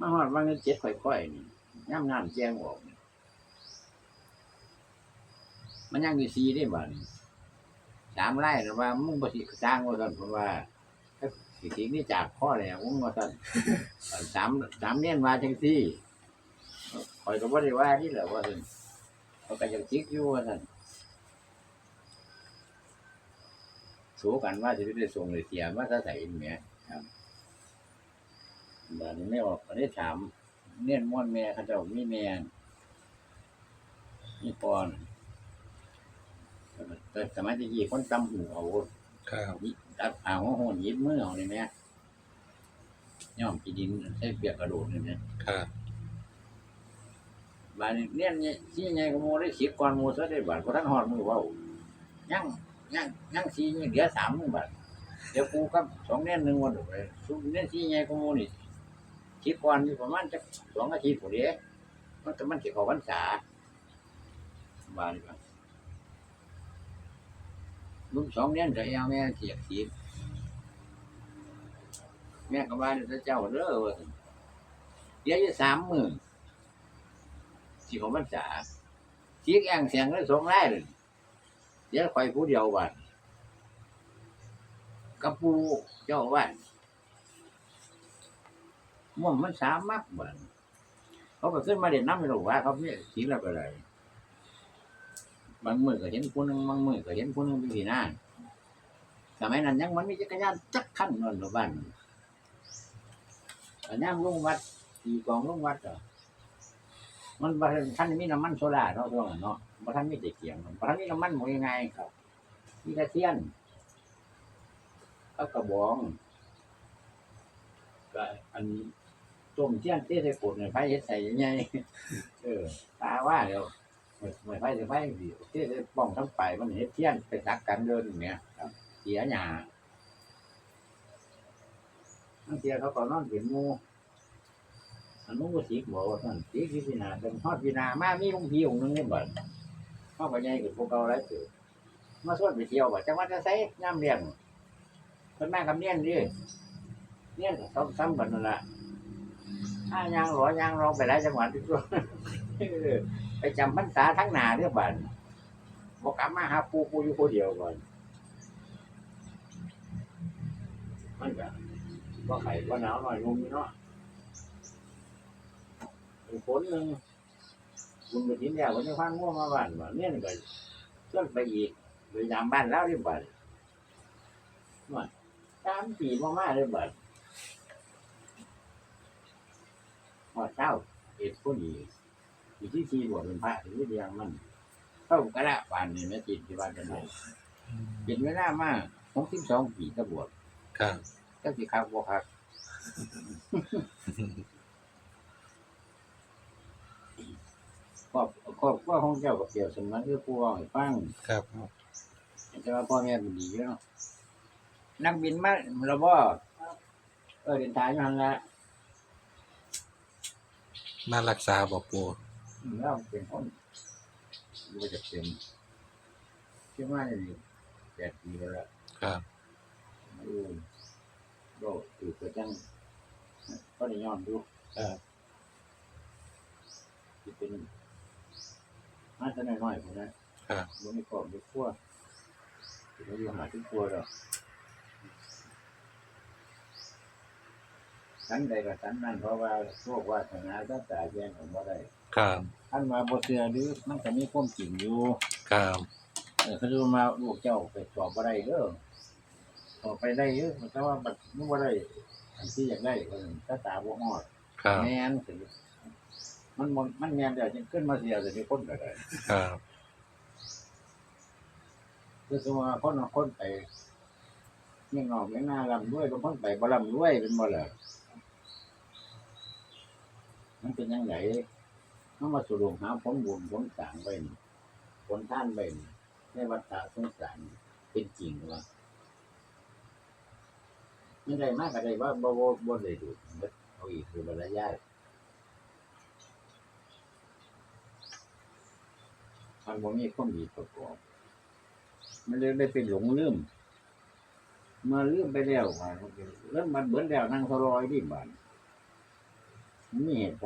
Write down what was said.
มาหอดว่าเงินเจ็ดค่อยๆนี่ย่ำน้ำแจ้งออก มันยังมีซีได้บ้านสามไร่หรือว่ามึงบ่สิจ้างว่ากันเพราะว่าสิสินี่จากพ่อแล้วมึงว่ากันสามสามเนี่ยมาจังซี่คอยก็บ่ได้ว่าที่แหละว่าซั่นเขาก็ยังจิกอยู่ว่าซั่นสู้กันว่าจะได้ส่งเลยเสียมาถ้าใส่แหม่ครั บบ้านนี้ไม่ออกก็ได้ถามเนี่ยม่วนแม่เขาเจ้ามีแม่มีปอนแต่สมัยที่ยี่คนจำหูเอาครับตัดผ่าหัวโหนยิบมือเอาเลยแม่ย่อมกีดินใช้เปียกกระโดดเลยแม่ครับบานนี้เนี่ยเนี่ยที่ไงก็โมได้สิบก่อนโมซะได้บาทก็ท่านหอดมือเว่ายังยังยังสีนี่เหลือสามมือบาทเดี๋ยวกูกับสองเนี่ยหนึ่งวันไปสุดเนี่ยที่ไงก็โมนี่ สิบก่อนอยู่ประมาณจะสองอาทิตย์ผู้เดียมันแต่มันสิเขาวันษาบานนี้ครับลุงสองเนี่ยจะเอาแม่เสียกสีแม่ก็ว่าเดี๋ยวเจ้าเด้อว่าซั่นเดี๋ยวจะสามหมื่นสิของมันจ๋าเสียงแองเสียงเลยสองไร่เลยเดี๋ยวคอยผู้เดียววันกับปูเจ้าวัน ม่วงมันสามมักบันเขาก็ขึ้นมาเด่นน้ำไม่รู้ว่าเขาเนี่ยสีอะไรอะไรบางมือก็เห็นคนหนึงบางมือก็เห็นคนหนึงเป็นสีหน้าสมัยนั้นยังมันมีจักรยานจักขั้นนอนอยู่บ้านแต่ย่างลงวัดตีกองลงวัดเหรอมันบ่ทันท่านมีน้ำมันโซดาเนาะช่วงนั้นเนาะบ่ทันมีตะเกียงบ่ทันมีน้ำมันหมดยังไงครับมีต่เทียนก็กระบองก็อัน ต้มเที่ยนเทใส่ปุ่นไฟเฮ็ดใส่ยังไงเออตาว่าเดี๋ยวไม่ไฟจะไฟดีเทใส่ป้องทั้งไปมันเฮ็ดเที่ยนไปตักกันเดินเงี้ยเสียหยาทั้งเสียเขาก็นอนเป็นหมู่อันนู้นก็สีบอกว่าท่านสีที่พินาเป็นทอดพินามามีลุงพี่องค์นึงนี่บ่เข้าไปใหญ่กับพวกเก่าหลายตัวมาสวดไปเที่ยวบ่จังหวัดจะใส่ย่ำเลี้ยงเพิ่นมากับเนียนดิเนี่ยนซ้ำซ้ำกันนั่นแหละ ถ้ายางหลอยางรองไปหลายจังหวัดทุกตัวไปจำพรรษาทั้งนาเรื่องบัดบอกกลับมาหาปูปูอยู่คนเดียวก่อน มันก็ว่าไข่ว่าหนาวหน่อยงุมเนาะเป็นคนหนึ่งคุณไปทิ้งแล้วคนจะฟังง่วงมาบ้านว่าเนี่ยนี่ก็ชวนไปอีกไปยามบ้านแล้วเรียบร้อยว่าสามปีมามาเรียบร้ อยพอเช้าเอ็ดคนอีกอีกที่ทีบวชเป็นพระถึงเดียงมันเข้ากระละปานนี่แม่จิตที่บ้านกันไหนเป็นเวลามากหกสิบสองปีก็บวชครับก็สิครับบ่ครับครอบครอบครัวของเจ้าก็เปรียบเสมือนคือผู้เว่าให้ฟังครับแต่ว่าพ่อแม่เป็นดีอยู่เนาะนักบินมาเราบ่เออเดินทางอยู่หั่นละ มารักษาบอกปูอืมเราเป็นคนรู้ว่าจะเป็นชื่อว่านี่แปดปีแล้วล่ะครับเออโลกตื่นกระจังก็ได้ย้อนดูครับที่เป็นมาแต่น้อยๆพวกนั้นครับบ่มีครอบมีครัวบ่อยู่หาที่ครัวดอก สันใดก็สันนั่นเพราะว่าโชควาสนาตั้งแต่แย่งของบ่ได้ครับท่านมาบ่เชื่อหรือมันก็มีความจริงอยู่ครับเออเขาจะมาลูกเจ้าไปสอบบ่ได้เด้อสอบไปได้เยอะแต่ว่ามันมันบ่ได้อันที่อยากได้เออถ้าตาบ่ฮอดครับแม่นสิมันบ่มันแม่นแล้วจึงขึ้นมาเสียสิมีคนก็ได้ครับคือสมมุติว่าคนเอาคนไปเมียงนอกเมียงนาลำด้วยบางคนไปบ่ลำด้วยเป็นบ่ล่ะ มันเป็นยังไงมันมาสู่ลงหาผลบุญผลสร้างไว้นี่ผลท่านไว้นี่ในวัฏฏะสงสารเป็นจริงว่าไม่ได้มากก็ได้ว่าบ่บ่บ่ได้ดูเอาอีกคือบรรยายมันบ่มีความดีประกอบ มันเลยได้เป็นหลงลืมมื่อลืมไปแล้วว่าเริ่มมันเบิดแล้วนั่งสลอยที่บ้าน มีเหตุ